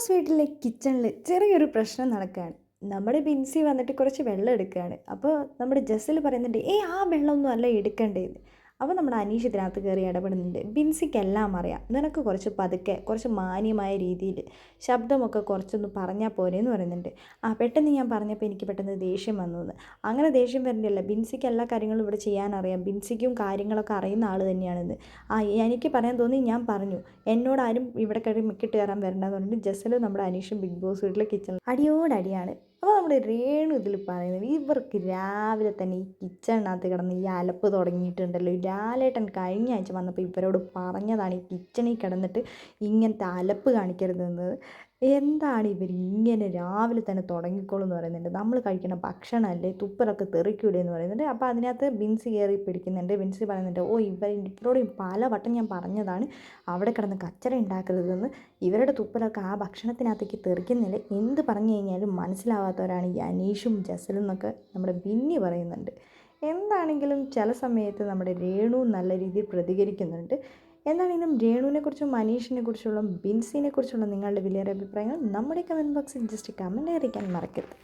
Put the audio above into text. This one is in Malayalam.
ബോസ് വീട്ടിലെ കിച്ചണിൽ ചെറിയൊരു പ്രശ്നം നടക്കുകയാണ് നമ്മുടെ ബിൻസി വന്നിട്ട് കുറച്ച് വെള്ളം എടുക്കുകയാണ്. അപ്പോൾ നമ്മുടെ ജസ്സിൽ പറയുന്നുണ്ട് ഏ ആ വെള്ളമൊന്നും അല്ല എടുക്കേണ്ടത് അപ്പോൾ നമ്മുടെ അനീഷ് ഇതിനകത്ത് കയറി ഇടപെടുന്നുണ്ട്. ബിൻസിക്കെല്ലാം അറിയാം. നിനക്ക് കുറച്ച് പതുക്കെ കുറച്ച് മാന്യമായ രീതിയിൽ ശബ്ദമൊക്കെ കുറച്ചൊന്ന് പറഞ്ഞാൽ പോരെ എന്ന് പറയുന്നുണ്ട്. ആ പെട്ടെന്ന് ഞാൻ പറഞ്ഞപ്പോൾ എനിക്ക് പെട്ടെന്ന് ദേഷ്യം വന്നു എന്ന് അങ്ങനെ ദേഷ്യം വരുന്നില്ല ബിൻസിക്ക് എല്ലാ കാര്യങ്ങളും ഇവിടെ ചെയ്യാൻ അറിയാം. ബിൻസിക്കും കാര്യങ്ങളൊക്കെ അറിയുന്ന ആൾ തന്നെയാണെന്ന് ആ എനിക്ക് പറയാൻ തോന്നി ഞാൻ പറഞ്ഞു. എന്നോട് ആരും ഇവിടെ മിക്കിട്ട് കയറാൻ വരണ്ടെന്ന് പറഞ്ഞിട്ട് ജസ്സൽ നമ്മുടെ അനീഷും ബിഗ് ബോസ് വീട്ടിലെ കിച്ചൺ അടിയോടടിയാണ്. അപ്പോൾ നമ്മുടെ രേണു ഇതിൽ പറയുന്നത് ഇവർക്ക് രാവിലെ തന്നെ ഈ കിച്ചണിനകത്ത് കിടന്ന് ഈ അലപ്പ് തുടങ്ങിയിട്ടുണ്ടല്ലോ. ലാലേട്ടൻ കഴിഞ്ഞ ആഴ്ച വന്നപ്പോൾ ഇവരോട് പറഞ്ഞതാണ് ഈ കിച്ചണിൽ കിടന്നിട്ട് ഇങ്ങനത്തെ അലപ്പ് കാണിക്കരുതെന്ന്. എന്താണ് ഇവർ ഇങ്ങനെ രാവിലെ തന്നെ തുടങ്ങിക്കോളും എന്ന് പറയുന്നുണ്ട്. നമ്മൾ കഴിക്കുന്ന ഭക്ഷണമല്ലേ തുപ്പലൊക്കെ തെറിക്കൂലേ എന്ന് പറയുന്നുണ്ട്. അപ്പോൾ അതിനകത്ത് ബിൻസി കയറി പിടിക്കുന്നുണ്ട്. ബിൻസി പറയുന്നുണ്ട് ഓ ഇവർ ഇവരോട് പല വട്ടം ഞാൻ പറഞ്ഞതാണ്. അവിടെ കിടന്ന് കച്ചറ ഉണ്ടാക്കരുതെന്ന്. ഇവരുടെ തുപ്പലൊക്കെ ആ ഭക്ഷണത്തിനകത്തേക്ക് തെറിക്കുന്നില്ല? എന്ത് പറഞ്ഞു കഴിഞ്ഞാലും മനസ്സിലാവാത്തവരാണ് ഈ അനീഷും ജസലും എന്നൊക്കെ നമ്മുടെ ബിന്നി പറയുന്നുണ്ട്. എന്താണെങ്കിലും ചില സമയത്ത് നമ്മുടെ രേണു നല്ല രീതിയിൽ പ്രതികരിക്കുന്നുണ്ട്. എന്താണെങ്കിലും രേണുവിനെക്കുറിച്ചും മനീഷിനെ കുറിച്ചുള്ള ബിൻസിനെ കുറിച്ചുള്ള നിങ്ങളുടെ വലിയ അഭിപ്രായങ്ങൾ നമ്മുടെ കമന്റ് ബോക്സിൽ ജസ്റ്റ് കമന്റ് അറിയിക്കാൻ മറക്കരുത്.